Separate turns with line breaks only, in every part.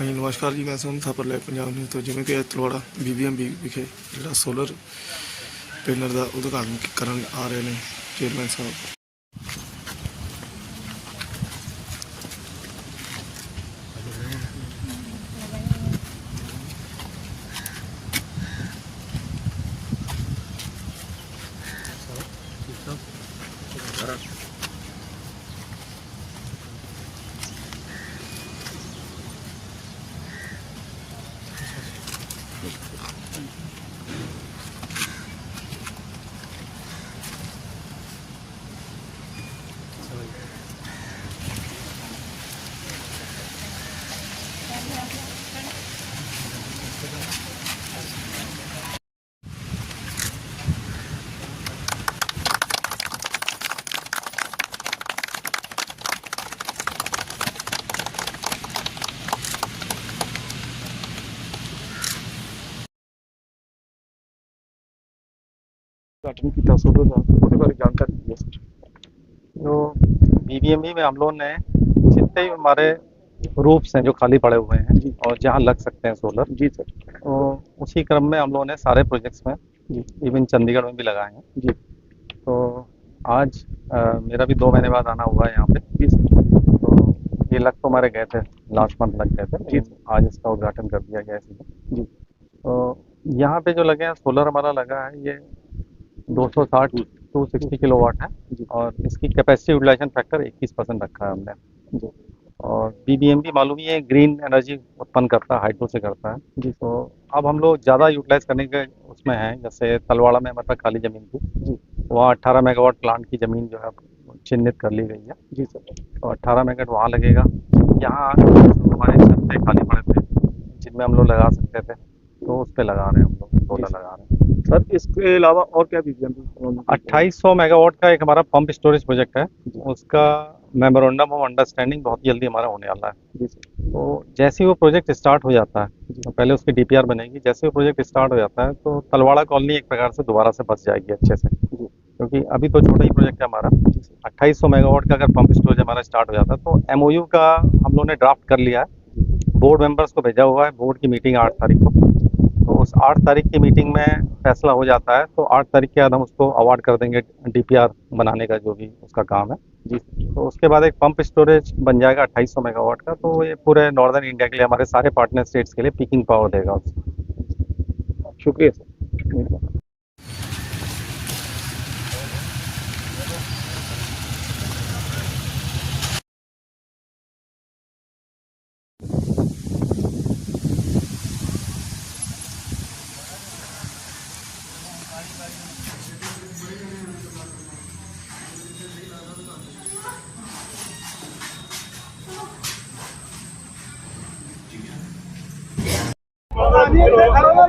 ਹਾਂਜੀ ਨਮਸਕਾਰ ਜੀ ਮੈਂ ਸੋਨ ਥਾਪਰ ਲੈ ਪੰਜਾਬ ਨਿਊਜ਼ ਤੋਂ ਜਿਵੇਂ ਕਿ ਤਲਵਾੜਾ ਬੀਬੀਐਮਬੀ ਵਿਖੇ ਜਿਹੜਾ ਸੋਲਰ ਪੈਨਲ ਦਾ ਉਦਘਾਟਨ ਕਰਨ ਆ ਰਹੇ ਨੇ ਚੇਅਰਮੈਨ ਸਾਹਿਬ। ਉਦਘਾਟਨ ਕੀਤਾ ਸੋਲਰ ਦਾ ਉਹਦੇ ਬਾਰੇ ਜਾਣਕਾਰੀ ਦਿਓ ਸਰ
जो बीबीएमबी में हम लोगों ने जितने भी हमारे रूप्स हैं जो खाली पड़े हुए हैं
जी।
और जहाँ लग सकते हैं सोलर
ਜੀ ਸਰ
तो उसी क्रम में हम लोगों ने सारे प्रोजेक्ट्स में
जी।
इवन चंडीगढ़ में भी लगाए हैं
जी
तो आज अ, मेरा भी दो महीने बाद आना हुआ है यहाँ पे
जी सर
तो ये लग तो हमारे गए थे लास्ट मंथ लग गए थे
जी।
लेकिन आज इसका उद्घाटन कर दिया गया है इसमें
जी
तो यहाँ पे जो लगे हैं सोलर हमारा लगा है ये 260 टू सिक्सटी किलो वाट है और इसकी कैपेसिटी यूटिलाइजेशन फैक्टर 21 परसेंट रखा है हमने। और भी मालूम ही है ग्रीन एनर्जी उत्पन्न करता है हाइड्रो से करता है।
जी।
तो अब हम लोग ज़्यादा यूटिलाइज करने के उसमें हैं जैसे तलवाड़ा में हमारे पास खाली ज़मीन थी।
जी।
वहाँ 18 मेगावाट प्लांट की ज़मीन जो है चिन्हित कर ली गई है।
जी सर।
तो 18 मेगावाट वहाँ लगेगा। यहाँ हमारे छत्ते खाली पड़े थे जिनमें हम लोग लगा सकते थे तो उस पर लगा रहे हैं हम लोग सोलर लगा रहे हैं।
सर इसके अलावा और क्या बीबीएमबी
अट्ठाईस सौ मेगावाट का एक हमारा पंप स्टोरेज प्रोजेक्ट है। उसका मेमोरेंडम ऑफ़ अंडरस्टैंडिंग बहुत जल्दी हमारा होने वाला है। तो जैसे ही वो प्रोजेक्ट स्टार्ट हो जाता है। तो पहले उसकी डीपीआर बनेगी। जैसे वो प्रोजेक्ट स्टार्ट हो जाता है तो तलवाड़ा कॉलोनी एक प्रकार से दोबारा से बस जाएगी अच्छे से। क्योंकि अभी तो छोटा ही प्रोजेक्ट है हमारा। अट्ठाईस सौ मेगावाट का अगर पंप स्टोरेज हमारा स्टार्ट हो जाता है तो एमओयू का हम लोगों ने ड्राफ्ट कर लिया है। बोर्ड मेंबर्स को भेजा हुआ है बोर्ड की मीटिंग आठ तारीख को। तो उस आठ तारीख की मीटिंग में फैसला हो जाता है तो आठ तारीख के बाद हम उसको अवार्ड कर देंगे डीपीआर बनाने का जो भी उसका काम है। जी तो उसके बाद एक पंप स्टोरेज बन जाएगा अट्ठाईस सौ मेगावाट का तो ये पूरे नॉर्दर्न इंडिया के लिए, हमारे सारे पार्टनर स्टेट्स के लिए पिकिंग पावर देगा।
शुक्रिया सर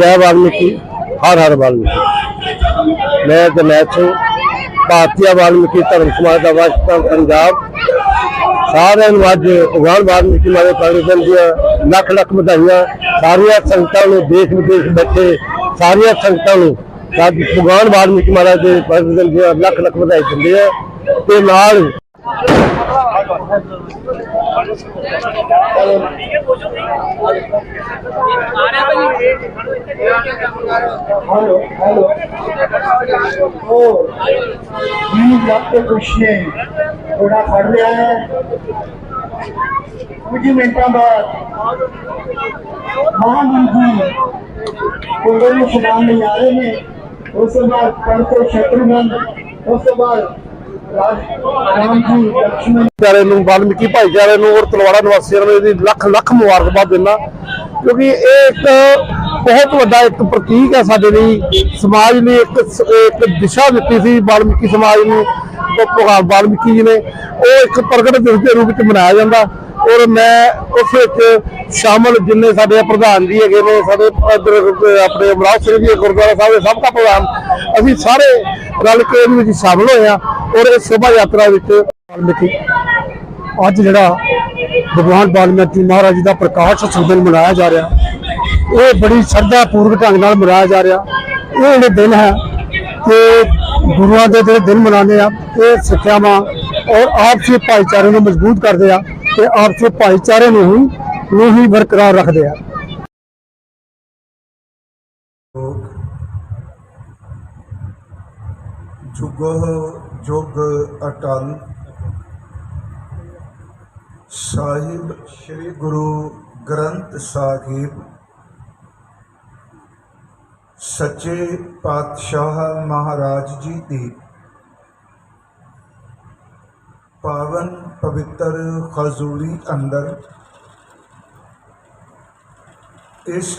ਜੈ ਵਾਲਮੀਕੀ, ਹਰ ਹਰ ਵਾਲਮੀਕੀ। ਮੈਂ ਜਰਨੈਲ ਸਿੰਘ ਭਾਰਤੀ ਵਾਲਮੀਕੀ ਧਰਮ ਸਮਾਜ ਦਾ ਵਾਸਤਾ ਪੰਜਾਬ। ਸਾਰਿਆਂ ਨੂੰ ਅੱਜ ਭਗਵਾਨ ਵਾਲਮੀਕੀ ਮਾਰੇ ਪ੍ਰਗਟਨ ਦੀਆਂ ਲੱਖ ਲੱਖ ਵਧਾਈਆਂ। ਸਾਰੀਆਂ ਸੰਗਤਾਂ ਨੂੰ ਦੇਸ਼ ਵਿਦੇਸ਼ ਬੈਠੇ, ਸਾਰੀਆਂ ਸੰਗਤਾਂ ਨੂੰ ਅੱਜ ਭਗਵਾਨ ਵਾਲਮੀਕੀ ਮਹਾਰਾਜ ਦੇ ਪ੍ਰਗਟਨ ਦੀਆਂ ਲੱਖ ਲੱਖ ਵਧਾਈ ਦਿੰਦੇ ਆ ਤੇ ਨਾਲ
हेलो हेलो ओ ये आपके कुछ ने थोड़ा फड़ लिया है कुछ मिनटों बाद महामंत्री कुंडल में सुनाम नहीं आ रहे हैं उसके बाद पढ़ते शत्रुघ्न उसके बाद राज- राम जी लक्ष्मण
ਪਿਆਰੇ ਨੂੰ ਵਾਲਮੀਕੀ ਭਾਈਚਾਰੇ ਨੂੰ ਔਰ ਤਲਵਾੜਾ ਨਿਵਾਸੀਆਂ ਨੂੰ ਇਹਦੀ ਲੱਖ ਲੱਖ ਮੁਬਾਰਕਬਾਦ ਦਿੰਦਾ ਕਿਉਂਕਿ ਇਹ ਇੱਕ ਬਹੁਤ ਵੱਡਾ ਇੱਕ ਪ੍ਰਤੀਕ ਹੈ ਸਾਡੇ ਲਈ। ਸਮਾਜ ਨੇ ਇੱਕ ਇੱਕ ਦਿਸ਼ਾ ਦਿੱਤੀ ਸੀ ਵਾਲਮੀਕੀ ਸਮਾਜ ਨੂੰ ਤੇ ਭਗਵਾਨ ਵਾਲਮੀਕੀ ਜੀ ਨੇ। ਉਹ ਇੱਕ ਪ੍ਰਗਟ ਦਿਵਸ ਦੇ ਰੂਪ ਵਿੱਚ ਮਨਾਇਆ ਜਾਂਦਾ। ਔਰ ਮੈਂ ਉਸ ਵਿੱਚ ਸ਼ਾਮਲ ਜਿੰਨੇ ਸਾਡੇ ਪ੍ਰਧਾਨ ਜੀ ਹੈਗੇ ਨੇ, ਸਾਡੇ ਆਪਣੇ ਅਮਰਾਵ ਸਿੰਘ ਜੀ, ਗੁਰਦੁਆਰਾ ਸਾਹਿਬ ਦੇ ਸਭ ਦਾ ਪ੍ਰਧਾਨ, ਅਸੀਂ ਸਾਰੇ ਰਲ ਕੇ ਇਹਦੇ ਵਿੱਚ ਸ਼ਾਮਲ ਹੋਏ ਆ ਔਰ ਇਸ ਸ਼ੋਭਾ ਯਾਤਰਾ ਵਿੱਚ ਵਾਲਮੀਕੀ ਅੱਜ ਜਿਹੜਾ ਭਗਵਾਨ ਵਾਲਮੀਕੀ ਮਹਾਰਾਜ ਜੀ ਦਾ ਪ੍ਰਕਾਸ਼ ਉਤਸਵ ਮਨਾਇਆ ਜਾ ਰਿਹਾ। ਇਹ ਬੜੀ ਸ਼ਰਧਾ ਪੂਰਵਕ ਢੰਗ ਨਾਲ ਮਨਾਇਆ ਜਾ ਰਿਹਾ। ਇਹ ਜਿਹੜੇ ਦਿਨ ਹੈ ਕਿ ਗੁਰੂਆਂ ਦੇ ਜਿਹੜੇ ਦਿਨ ਮਨਾਉਂਦੇ ਆ, ਇਹ ਸਿੱਖਿਆਵਾਂ ਔਰ ਆਪਸੀ ਭਾਈਚਾਰੇ ਨੂੰ ਮਜ਼ਬੂਤ ਕਰਦੇ ਆ ਤੇ ਆਪਸੀ ਭਾਈਚਾਰੇ ਨੂੰ ਹੀ ਨੂੰ ਹੀ ਬਰਕਰਾਰ ਰੱਖਦੇ ਆ।
ਜੁਗੋ ਜੁਗ ਅਟਲ ਸਾਹਿਬ ਸ੍ਰੀ ਗੁਰੂ ਗ੍ਰੰਥ ਸਾਹਿਬ, ਸੱਚੇ ਪਾਤਸ਼ਾਹ ਮਹਾਰਾਜ ਜੀ ਦੀ ਪਾਵਨ ਪਵਿੱਤਰ ਖਜ਼ੂਰੀ ਅੰਦਰ ਇਸ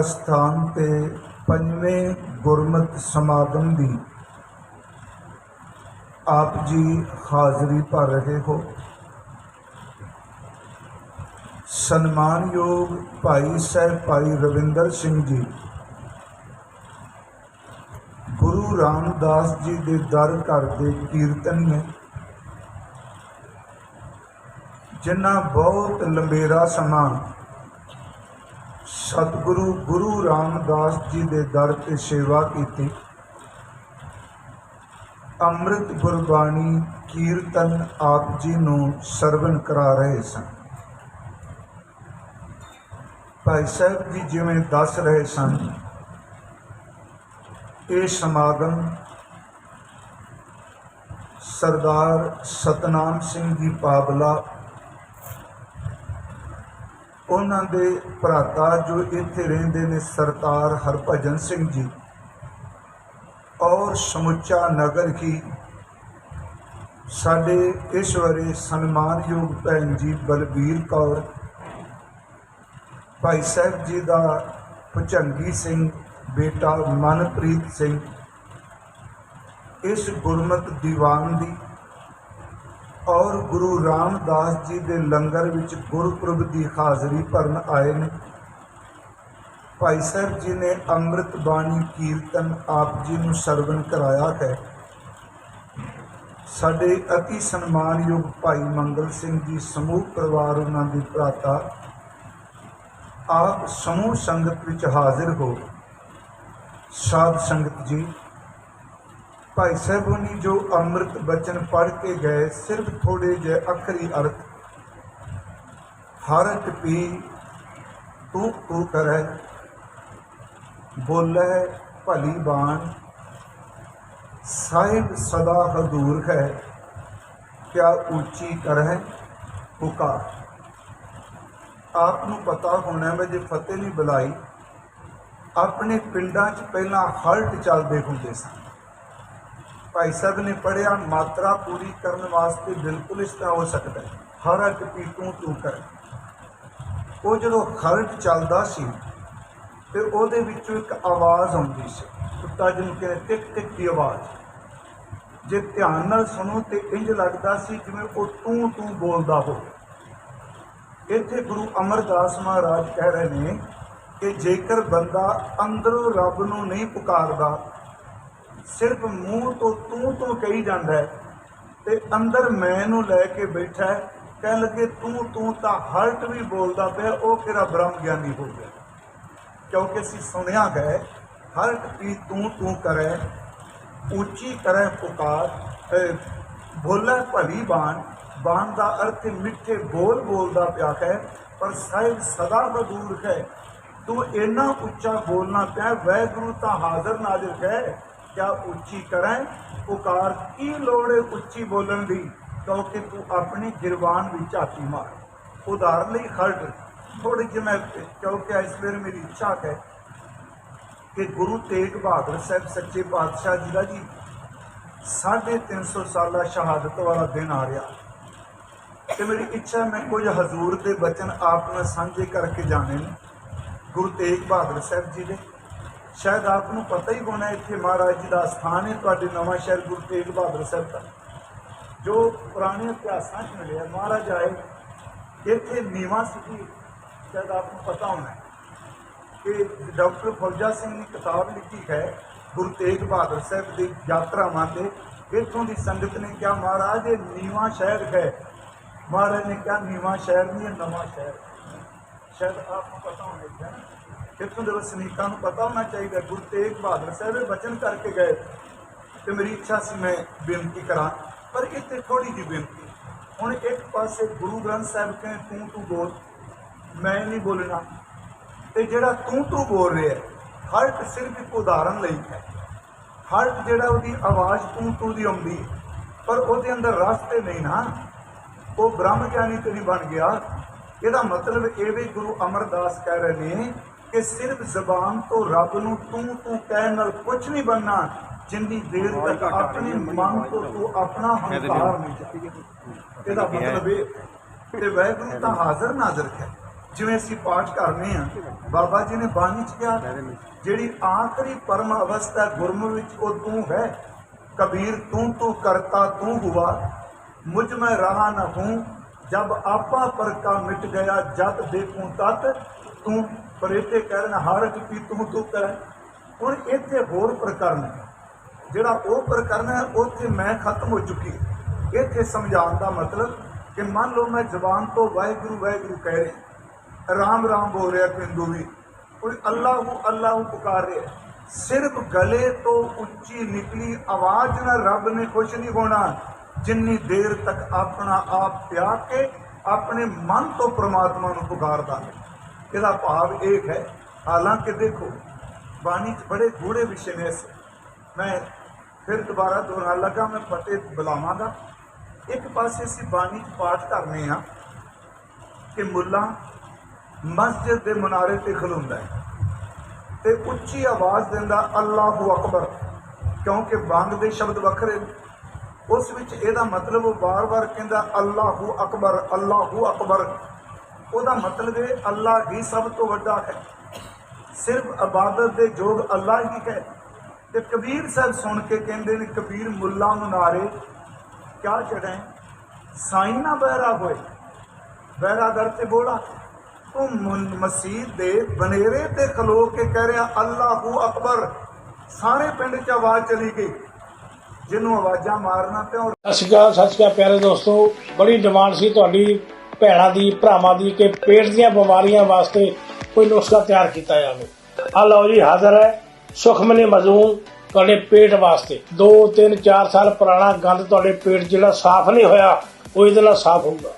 ਅਸਥਾਨ ਤੇ ਪੰਜਵੇਂ ਗੁਰਮਤਿ ਸਮਾਗਮ ਦੀ ਆਪ ਜੀ ਹਾਜ਼ਰੀ ਭਰ ਰਹੇ ਹੋ। ਸਨਮਾਨਯੋਗ ਭਾਈ ਸਾਹਿਬ ਭਾਈ ਰਵਿੰਦਰ ਸਿੰਘ ਜੀ। ਗੁਰੂ ਰਾਮਦਾਸ ਜੀ ਦੇ ਦਰ ਘਰ ਦੇ ਕੀਰਤਨੀਏ ਜਿਨ੍ਹਾਂ ਬਹੁਤ ਲੰਬੇਰਾ ਸਮਾਂ ਸਤਿਗੁਰੂ ਗੁਰੂ ਰਾਮਦਾਸ ਜੀ ਦੇ ਦਰ ਤੇ ਸੇਵਾ ਕੀਤੀ। ਅੰਮ੍ਰਿਤ ਗੁਰਬਾਣੀ ਕੀਰਤਨ ਆਪ ਜੀ ਨੂੰ ਸਰਵਣ ਕਰਾ ਰਹੇ ਸਨ। ਭਾਈ ਸਾਹਿਬ ਜੀ ਜਿਵੇਂ ਦੱਸ ਰਹੇ ਸਨ, ਇਹ ਸਮਾਗਮ ਸਰਦਾਰ ਸਤਨਾਮ ਸਿੰਘ ਜੀ ਪਾਬਲਾ ਉਹਨਾਂ ਦੇ ਭਰਾਤਾ ਜੋ ਇੱਥੇ ਰਹਿੰਦੇ ਨੇ ਸਰਦਾਰ ਹਰਭਜਨ ਸਿੰਘ ਜੀ, ਔਰ ਸਮੁੱਚਾ ਨਗਰ ਹੀ ਸਾਡੇ ਇਸ ਵਾਰੇ ਸਨਮਾਨਯੋਗ ਭੈਣ ਜੀ ਬਲਬੀਰ ਕੌਰ ਭਾਈ ਸਾਹਿਬ ਜੀ ਦਾ ਭੁਜੰਗੀ ਸਿੰਘ, ਬੇਟਾ ਮਨਪ੍ਰੀਤ ਸਿੰਘ। ਇਸ ਗੁਰਮਤ ਦੀਵਾਨ ਦੀ ਔਰ ਗੁਰੂ ਰਾਮਦਾਸ ਜੀ ਦੇ ਲੰਗਰ ਵਿੱਚ ਗੁਰਪੁਰਬ ਦੀ ਹਾਜ਼ਰੀ ਭਰਨ ਆਏ ਨੇ। ਭਾਈ ਸਾਹਿਬ ਜੀ ਨੇ ਅੰਮ੍ਰਿਤ ਬਾਣੀ ਕੀਰਤਨ ਆਪ ਜੀ ਨੂੰ ਸਰਵਨ ਕਰਾਇਆ ਹੈ। ਸਾਡੇ ਅਤੀ ਸਨਮਾਨਯੋਗ ਭਾਈ ਮੰਗਲ ਸਿੰਘ ਜੀ ਸਮੂਹ ਪਰਿਵਾਰ ਉਹਨਾਂ ਦੀ ਭਰਾਤਾ ਆਪ ਸਮੂਹ ਸੰਗਤ ਵਿੱਚ ਹਾਜ਼ਰ ਹੋ। ਸਾਧ ਸੰਗਤ ਜੀ, ਭਾਈ ਸਾਹਿਬ ਜੋ ਅੰਮ੍ਰਿਤ ਬਚਨ ਪੜ੍ਹ ਕੇ ਗਏ, ਸਿਰਫ ਥੋੜੇ ਜਿਹੇ ਅੱਖਰੀ ਅਰਥ। ਹਰਟ ਪੀ ਤੂੰ ਤੂੰ ਕਰੈ, ਬੋਲੇ ਭਲੀ ਬਾਣ। ਸਾਹਿਬ ਸਦਾ ਹਦੂਰ ਹੈ, ਕਿਆ ਉੱਚੀ ਕਰਹਿ ਪੁਕਾਰ। ਆਪ ਨੂੰ ਪਤਾ ਹੋਣਾ ਮੈਂ ਜੇ ਫਤਿਹ ਨਹੀਂ ਬੁਲਾਈ, ਆਪਣੇ ਪਿੰਡਾਂ 'ਚ ਪਹਿਲਾਂ ਹਲਟ ਚੱਲਦੇ ਹੁੰਦੇ ਸਨ। ਭਾਈ ਸਾਹਿਬ ਨੇ ਪੜਿਆ ਮਾਤਰਾ ਪੂਰੀ ਕਰਨ ਵਾਸਤੇ ਬਿਲਕੁਲ ਇਸ ਤਰ੍ਹਾਂ ਹੋ ਸਕਦਾ ਹਰ ਇੱਕ ਪੀ ਤੂੰ ਤੂੰ ਕਰ। ਉਹ ਜਦੋਂ ਹਲਟ ਚੱਲਦਾ ਸੀ, ਤੇ ਉਹਦੇ ਵਿੱਚੋਂ ਇੱਕ ਆਵਾਜ਼ ਆਉਂਦੀ ਸੀ। ਕੁੱਤਾ ਜਿਹਨੂੰ ਕਹਿੰਦੇ ਟਿਕ ਟਿਕ ਦੀ ਆਵਾਜ਼। ਜੇ ਧਿਆਨ ਨਾਲ ਸੁਣੋ ਤੇ ਇੰਜ ਲੱਗਦਾ ਸੀ ਜਿਵੇਂ ਉਹ ਤੂੰ ਤੂੰ ਬੋਲਦਾ ਹੋਵੇ। ਇੱਥੇ ਗੁਰੂ ਅਮਰਦਾਸ ਮਹਾਰਾਜ ਕਹਿ ਰਹੇ ਨੇ ਕਿ ਜੇਕਰ ਬੰਦਾ ਅੰਦਰੋਂ ਰੱਬ ਨੂੰ ਨਹੀਂ ਪੁਕਾਰਦਾ ਸਿਰਫ ਮੂੰਹ ਤੋਂ ਤੂੰ ਤੂੰ ਕਹੀ ਜਾਂਦਾ ਹੈ ਤੇ ਅੰਦਰ ਮੈਂ ਨੂੰ ਲੈ ਕੇ ਬੈਠਾ ਹੈ ਕਹਿ ਲੱਗੇ ਤੂੰ ਤੂੰ ਤਾਂ ਹਰਟ ਵੀ ਬੋਲਦਾ ਪਿਆ ਉਹ ਕਿਹੜਾ ਬ੍ਰਹਮ ਗਿਆਨੀ ਹੋ ਗਿਆ? ਕਿਉਂਕਿ ਅਸੀਂ ਸੁਣਿਆ ਗਏ ਹਰਟ ਵੀ ਤੂੰ ਤੂੰ ਕਰੇ ਉੱਚੀ ਕਰੇ ਪੁਕਾਰ ਅਹ, ਬੋਲੇ ਭਲੀ ਬਾਣ ਬਾਣ ਦਾ ਅਰਥ ਮਿੱਠੇ ਬੋਲ ਬੋਲਦਾ ਪਿਆ ਹੈ, ਪਰ ਸਾਹਿਬ ਸਦਾ ਹਜ਼ੂਰ ਹੈ। ਤੂੰ ਇੰਨਾ ਉੱਚਾ ਬੋਲਣਾ ਪਿਆ ਵੈਗੁਰੂ ਤਾਂ ਹਾਜ਼ਰ ਨਾਜ਼ਰ ਹੈ। ਕਿਆ ਉੱਚੀ ਕਰੇ? ਪੁਕਾਰ ਕੀ ਲੋੜ ਉੱਚੀ ਬੋਲਣ ਦੀ? ਕਿਉਂਕਿ ਤੂੰ ਆਪਣੀ ਗਿਰਵਾਨ ਵਿੱਚ ਝਾਤੀ ਮਾਰ। ਉਦਾਹਰਨ ਲਈ ਖਰਟ ਥੋੜੀ ਜਿਹੀ ਮੈਂ ਕਿਉਂਕਿ ਇਸ ਵੇਲੇ ਮੇਰੀ ਇੱਛਾ ਹੈ ਕਿ ਗੁਰੂ ਤੇਗ ਬਹਾਦਰ ਸਾਹਿਬ ਸੱਚੇ ਪਾਤਸ਼ਾਹ ਜੀ ਦਾ ਜੀ 350 ਸਾਲਾ ਸ਼ਹਾਦਤ ਵਾਲਾ ਦਿਨ ਆ ਰਿਹਾ। ਤੇ ਮੇਰੀ ਇੱਛਾ ਮੈਂ ਕੁਝ ਹਜ਼ੂਰ ਦੇ ਬਚਨ ਆਪ ਨਾਲ ਸਾਂਝੇ ਕਰਕੇ ਜਾਣੇ ਨੇ। ਗੁਰੂ ਤੇਗ ਬਹਾਦਰ ਸਾਹਿਬ ਜੀ ਦੇ। ਸ਼ਾਇਦ ਆਪ ਨੂੰ ਪਤਾ ਹੀ ਹੋਣਾ ਇੱਥੇ ਮਹਾਰਾਜ ਜੀ ਦਾ ਸਥਾਨ ਹੈ ਤੁਹਾਡੇ ਨਵਾਂ ਸ਼ਹਿਰ ਗੁਰੂ ਤੇਗ ਬਹਾਦਰ ਸਾਹਿਬ ਦਾ। ਜੋ ਪੁਰਾਣੇ ਇਤਿਹਾਸਾਂ 'ਚ ਮਿਲਿਆ, ਮਹਾਰਾਜ ਆਏ। ਇੱਥੇ ਨੀਵਾਂ ਸੀ ਸ਼ਾਇਦ ਆਪ ਨੂੰ ਪਤਾ ਹੋਣਾ ਕਿ ਡਾਕਟਰ ਫੌਜਾ ਸਿੰਘ ਨੇ ਕਿਤਾਬ ਲਿਖੀ ਹੈ ਗੁਰੂ ਤੇਗ ਬਹਾਦਰ ਸਾਹਿਬ ਦੀ ਯਾਤਰਾਵਾਂ ਤੇ। ਇੱਥੋਂ ਦੀ ਸੰਗਤ ਨੇ ਕਿਹਾ, ਮਹਾਰਾਜ, ਇਹ ਨੀਵਾਂ ਸ਼ਹਿਰ ਹੈ। ਮਹਾਰਾਜ ਨੇ ਕਿਹਾ, ਨੀਵਾਂ ਸ਼ਹਿਰ ਨਹੀਂ ਇਹ ਨਵਾਂ ਸ਼ਹਿਰ। ਹੈ। ਸ਼ਾਇਦ ਆਪ ਨੂੰ ਪਤਾ ਹੋਣਾ ਚਾਹੀਦਾ ਇੱਥੋਂ ਦੇ ਵਸਨੀਕਾਂ ਨੂੰ ਪਤਾ ਹੋਣਾ ਚਾਹੀਦਾ, ਗੁਰੂ ਤੇਗ ਬਹਾਦਰ ਸਾਹਿਬ ਇਹ ਬਚਨ ਕਰਕੇ ਗਏ, ਤੇ ਮੇਰੀ ਇੱਛਾ ਸੀ ਮੈਂ ਬੇਨਤੀ ਕਰਾਂ, ਪਰ ਇੱਥੇ ਥੋੜੀ ਜਿਹੀ ਬੇਨਤੀ। ਹੁਣ ਇੱਕ ਪਾਸੇ ਗੁਰੂ ਗ੍ਰੰਥ ਸਾਹਿਬ ਕਹਿੰਦੇ, ਤੂੰ ਤੂੰ ਬੋਲ, ਮੈਂ ਨਹੀਂ ਬੋਲਣਾ। ਤੇ ਜਿਹੜਾ ਤੂੰ ਤੂੰ ਬੋਲ ਰਿਹਾ, ਹਰ ਸਿਰਫ ਇੱਕ ਉਦਾਹਰਨ ਲਈ ਹੈ। ਹਰ ਜਿਹੜਾ ਉਹਦੀ ਆਵਾਜ਼ ਤੂੰ ਤੂੰ ਦੀ ਆਉਂਦੀ ਪਰ ਉਹਦੇ ਅੰਦਰ ਰਸ ਤੇ ਨਹੀਂ ਨਾ। ਉਹ ਬ੍ਰਹਮ ਗਿਆਨੀ ਤੇ ਨਹੀਂ ਬਣ ਗਿਆ। ਇਹਦਾ ਮਤਲਬ ਇਹ ਵੀ ਗੁਰੂ ਅਮਰਦਾਸ ਕਹਿ ਰਹੇ ਨੇ ਕਿ ਸਿਰਫ ਜ਼ਬਾਨ ਤੋਂ ਰੱਬ ਨੂੰ ਤੂੰ ਤੂੰ ਕਹਿਣ ਨਾਲ ਕੁਝ ਨਹੀਂ ਬਣਨਾ ਜਿੰਨੀ ਦੇਰ ਤੱਕ ਆਪਣੇ ਮਨ ਤੋਂ ਤੂੰ ਆਪਣਾ ਹੰਕਾਰ ਨਹੀਂ ਚੱਕੀ ਇਹਦਾ ਮਤਲਬ ਇਹ ਤੇ ਵਾਹਿਗੁਰੂ ਤਾਂ ਹਾਜ਼ਰ ਨਾਜ਼ਰ ਹੈ। ਜਿਵੇਂ ਅਸੀਂ ਪਾਠ ਕਰਨੇ ਆ ਬਾਬਾ ਜੀ ਨੇ ਬਾਣੀ ਚ ਕਿਹਾ ਜਿਹੜੀ ਆਖਰੀ ਪਰਮ ਅਵਸਥਾ ਗੁਰਮੁਖ ਵਿੱਚ ਉਹ ਤੂੰ ਹੈ। ਕਬੀਰ ਤੂੰ ਤੂੰ ਕਰਤਾ ਤੂੰ ਹੁਆ। ਮੁਝ ਮੈਂ ਰਹਾ न हूँ जब आपा पर का मिट गया जब देखूं तत ਤੂੰ ਪਰ ਇੱਥੇ ਕਹਿਣ ਹਰ ਇੱਕ ਵੀ ਤੂੰ ਤੂੰ ਕਰ ਹੁਣ ਇੱਥੇ ਹੋਰ ਪ੍ਰਕਰਨ ਹੈ ਜਿਹੜਾ ਉਹ ਪ੍ਰਕਰਨ ਹੈ ਉੱਥੇ ਮੈਂ ਖਤਮ ਹੋ ਚੁੱਕੀ ਇੱਥੇ ਸਮਝਾਉਣ ਦਾ ਮਤਲਬ ਕਿ ਮੰਨ ਲਓ ਮੈਂ ਜ਼ਬਾਨ ਤੋਂ ਵਾਹਿਗੁਰੂ ਵਾਹਿਗੁਰੂ ਕਹਿ ਰਿਹਾ ਰਾਮ ਰਾਮ ਬੋਲ ਰਿਹਾ ਪਿੰਡੂ ਵੀ ਕੋਈ ਅੱਲਾਹੂ ਅੱਲਾਹੂ ਪੁਕਾਰ ਰਿਹਾ ਸਿਰਫ ਗਲੇ ਤੋਂ ਉੱਚੀ ਨਿਕਲੀ ਆਵਾਜ਼ ਨਾਲ ਰੱਬ ਨੇ ਖੁਸ਼ ਨਹੀਂ ਹੋਣਾ ਜਿੰਨੀ ਦੇਰ ਤੱਕ ਆਪਣਾ ਆਪ ਪਿਆ ਕੇ ਆਪਣੇ ਮਨ ਤੋਂ ਪ੍ਰਮਾਤਮਾ ਨੂੰ ਪੁਕਾਰਦਾ ਹੈ। ਇਹਦਾ ਭਾਵ ਇਹ ਹੈ, ਹਾਲਾਂਕਿ ਦੇਖੋ, ਬਾਣੀ 'ਚ ਬੜੇ ਗੂੜੇ ਵਿਸ਼ੇ ਨੇ ਇਸ ਮੈਂ ਫਿਰ ਦੁਬਾਰਾ ਦੁਹਰਾਣ ਲੱਗਾ, ਮੈਂ ਪਤੇ ਬੁਲਾਵਾਂਗਾ। ਇੱਕ ਪਾਸੇ ਅਸੀਂ ਬਾਣੀ 'ਚ ਪਾਠ ਕਰਨੇ ਆ ਕਿ ਮੁੱਲਾ ਮਸਜਿਦ ਦੇ ਮਨਾਰੇ ਤੇ ਖਲੋਂਦਾ ਹੈ ਤੇ ਉੱਚੀ ਆਵਾਜ਼ ਦਿੰਦਾ, ਅੱਲਾਹੂ ਅਕਬਰ। ਕਿਉਂਕਿ ਬੰਗ ਦੇ ਸ਼ਬਦ ਵੱਖਰੇ ਉਸ ਵਿੱਚ ਇਹਦਾ ਮਤਲਬ ਵਾਰ-ਵਾਰ ਕਹਿੰਦਾ, ਅੱਲਾਹੂ ਅਕਬਰ ਅੱਲਾਹੂ ਅਕਬਰ। ਉਹਦਾ ਮਤਲਬ ਇਹ, ਅੱਲਾ ਹੀ ਸਭ ਤੋਂ ਵੱਡਾ ਹੈ। ਸਿਰਫ ਇਬਾਦਤ ਦੇ ਯੋਗ ਅੱਲਾ ਹੀ ਹੈ। ਤੇ ਕਬੀਰ ਸਾਹਿਬ ਸੁਣ ਕੇ ਕਹਿੰਦੇ ਨੇ, ਕਬੀਰ ਮੁੱਲਾ ਮੁਨਾਰੇ, ਕਿਆ ਚੜੈ ਸਾਈਂ ਨਾ ਬਹਿਰਾ ਹੋਏ, ਬਹਿਰਾ ਦਰ ਤੇ ਬੋਲਾ। ਉਹ ਮੁਨ- ਮਸਜਿਦ ਦੇ ਬਨੇਰੇ ਤੇ ਖਲੋ ਕੇ ਕਹਿ ਰਿਹਾ, ਅੱਲਾਹੂ ਅਕਬਰ। ਸਾਰੇ ਪਿੰਡ 'ਚ ਆਵਾਜ਼ ਚਲੀ ਗਈ। ਜਿਹਨੂੰ ਆਵਾਜ਼ਾਂ ਮਾਰਨਾ ਪਿਆ ਉਹ
ਸਤਿ ਸ਼੍ਰੀ ਅਕਾਲ, ਸਤਿ ਸ਼੍ਰੀ ਅਕਾਲ ਪਿਆਰੇ ਦੋਸਤੋ। ਬੜੀ ਡਿਮਾਂਡ ਸੀ ਤੁਹਾਡੀ ਭੈਣਾਂ ਦੀ, ਭਰਾਵਾਂ ਦੀ ਕਿ ਪੇਟ ਦੀਆਂ ਬਿਮਾਰੀਆਂ ਵਾਸਤੇ ਕੋਈ ਨੁਸਖਾ ਤਿਆਰ ਕੀਤਾ ਜਾਵੇ। ਆ ਲਓ ਜੀ, ਹਾਜ਼ਰ ਹੈ ਸੁਖਮਨੀ ਮਜ਼ੂਮ ਤੁਹਾਡੇ ਪੇਟ ਵਾਸਤੇ। 2 3 4 ਸਾਲ ਪੁਰਾਣਾ ਗੰਦ ਤੁਹਾਡੇ ਪੇਟ ਜਿਹੜਾ ਸਾਫ਼ ਨਹੀਂ ਹੋਇਆ, ਉਹ ਇਹਦੇ ਨਾਲ ਸਾਫ਼ ਹੋਊਗਾ।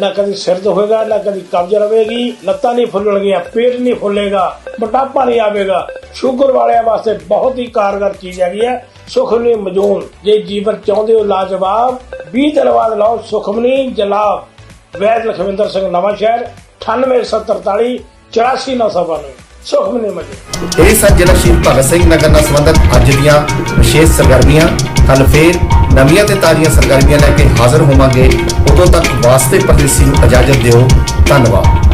ਨਾ ਕਦੀ ਸਿਰ ਦੁਖੇਗਾ, ਨਾ ਕਦੀ ਕਬਜ਼ ਰਵੇਗੀ ਲੱਤਾਂ ਨਹੀਂ ਫੁੱਲਣਗੀਆਂ, ਪੇਟ ਨਹੀਂ ਫੁੱਲੇਗਾ, ਮੋਟਾਪਾ ਨਹੀਂ ਆਵੇਗਾ। ਸ਼ੂਗਰ ਵਾਲਿਆਂ ਵਾਸਤੇ ਬਹੁਤ ਹੀ ਕਾਰਗਰ ਚੀਜ਼ ਹੈਗੀ ਹੈ। ਸੁਖਮਨੀ ਮਜੂਨ। ਜੇ ਜੀਵਨ ਚਾਹੁੰਦੇ ਹੋ ਲਾਜਵਾਬ 20 ਦਿਨ ਬਾਅਦ ਸੁਖਮਨੀ ਜਲਾਬ ਵੈਦ ਲਖਵਿੰਦਰ ਸਿੰਘ ਨਵਾਂ ਸ਼ਹਿਰ 9873 84992 ਸੁਖਮਨੀ ਮਜੂਨ।
ਇਹ ਸਨ ਜ਼ਿਲ੍ਹਾ ਸ਼ਹੀਦ ਭਗਤ ਸਿੰਘ ਨਗਰ ਨਾਲ ਸੰਬੰਧਿਤ ਅੱਜ ਦੀਆਂ ਵਿਸ਼ੇਸ਼ ਸਰਗਰਮੀਆਂ। ਕੱਲ ਫੇਰ ਨਵੀਆਂ ਤੇ ਤਾਜ਼ੀਆਂ ਸਰਗਰਮੀਆਂ ਲੈ ਕੇ ਹਾਜ਼ਰ ਹੋਵਾਂਗੇ। ਉਦੋਂ ਤੱਕ ਵਾਸਤੇ ਪਰਦੇਸੀ ਨੂੰ ਇਜਾਜ਼ਤ ਦਿਓ। ਧੰਨਵਾਦ।